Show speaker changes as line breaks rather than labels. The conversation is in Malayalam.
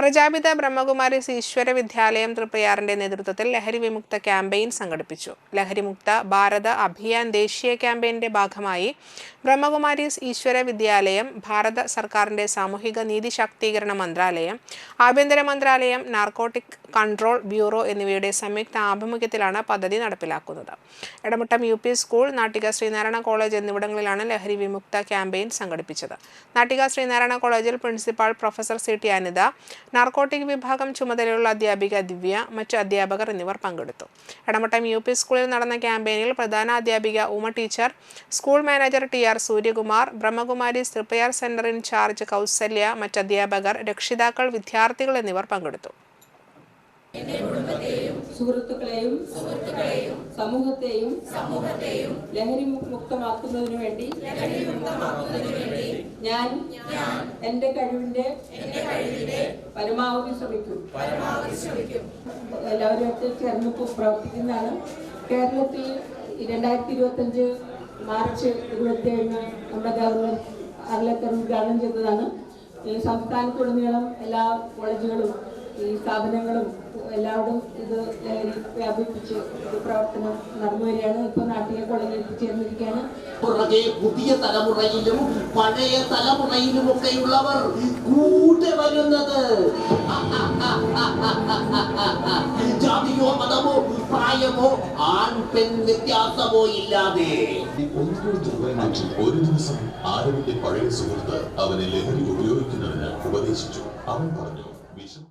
പ്രജാപിത ബ്രഹ്മകുമാരി ഈശ്വര വിദ്യാലയം തൃപ്പയാറിന്റെ നേതൃത്വത്തിൽ ലഹരി വിമുക്ത ക്യാമ്പയിൻ സംഘടിപ്പിച്ചു. ലഹരിമുക്ത ഭാരത അഭിയാൻ ദേശീയ ക്യാമ്പയിന്റെ ഭാഗമായി ബ്രഹ്മകുമാരീസ് ഈശ്വര വിദ്യാലയം ഭാരത സർക്കാരിന്റെ സാമൂഹിക നീതി ശാക്തീകരണ മന്ത്രാലയം ആഭ്യന്തര മന്ത്രാലയം നാർക്കോട്ടിക് കൺട്രോൾ ബ്യൂറോ എന്നിവയുടെ സംയുക്ത ആഭിമുഖ്യത്തിലാണ് പദ്ധതി നടപ്പിലാക്കുന്നത്. Edamuttam U P school Nattika Sreenarayana college എന്നിവിടങ്ങളിലാണ് ലഹരി വിമുക്ത ക്യാമ്പയിൻ സംഘടിപ്പിച്ചത്. നാട്ടിക ശ്രീനാരായണ കോളേജിൽ principal professor C T Anitha narcotic വിഭാഗം ചുമതലയുള്ള അധ്യാപിക ദിവ്യ മറ്റ് അധ്യാപകർ എന്നിവർ പങ്കെടുത്തു. എടമട്ടം യു പി സ്കൂളിൽ നടന്ന ക്യാമ്പയിനിൽ പ്രധാന അധ്യാപിക Uma teacher school manager T R Suryakumar Brahmakumari Triprayar centre in charge Kausalya മറ്റ് അധ്യാപകർ രക്ഷിതാക്കൾ വിദ്യാർത്ഥികൾ എന്നിവർ പങ്കെടുത്തു.
സുഹൃത്തുക്കളെയും സമൂഹത്തെയും സമൂഹത്തെയും ലഹരി മുക്തമാക്കുന്നതിനു വേണ്ടി ഞാൻ എന്റെ കഴിവിന്റെ പരമാവധി ശ്രമിക്കും. എല്ലാവരുമായിട്ട് ചേർന്ന് പോ- പ്രവർത്തിക്കുന്നതാണ്. കേരളത്തിൽ രണ്ടായിരത്തി ഇരുപത്തി അഞ്ച് മാർച്ച് ഇരുപത്തി ഏഴിന് നമ്മുടെ ഗവർണർ അർലക്കർ ഉദ്ഘാടനം ചെയ്തതാണ്. ഈ സംസ്ഥാനത്തുടനീളം എല്ലാ കോളേജുകളും ഈ സ്ഥാപനങ്ങളും എല്ലാവരും ഇത് വ്യാപിപ്പിച്ച് പ്രവർത്തനം നടന്നു വരികയാണ്. ഇപ്പൊ നാട്ടിലെ കോളേജിൽ എത്തിച്ചേർന്നിരിക്കുകയാണ്.
പുറകെ പുതിയ തലമുറയിലും പഴയ തലമുറയിലും ഒക്കെയുള്ളവർ കൂടെ വരുന്നത് ജാതിയോ മതമോ പ്രായമോ ആൺ പെൺ വ്യത്യാസമോ ഇല്ലാതെ.
ഒരു ദിവസം ആരവിന്റെ പഴയ സുഹൃത്ത് അവനെ ലഹരി ഉപയോഗിക്കുന്നതിന് ഉപദേശിച്ചു. അവൻ പറഞ്ഞു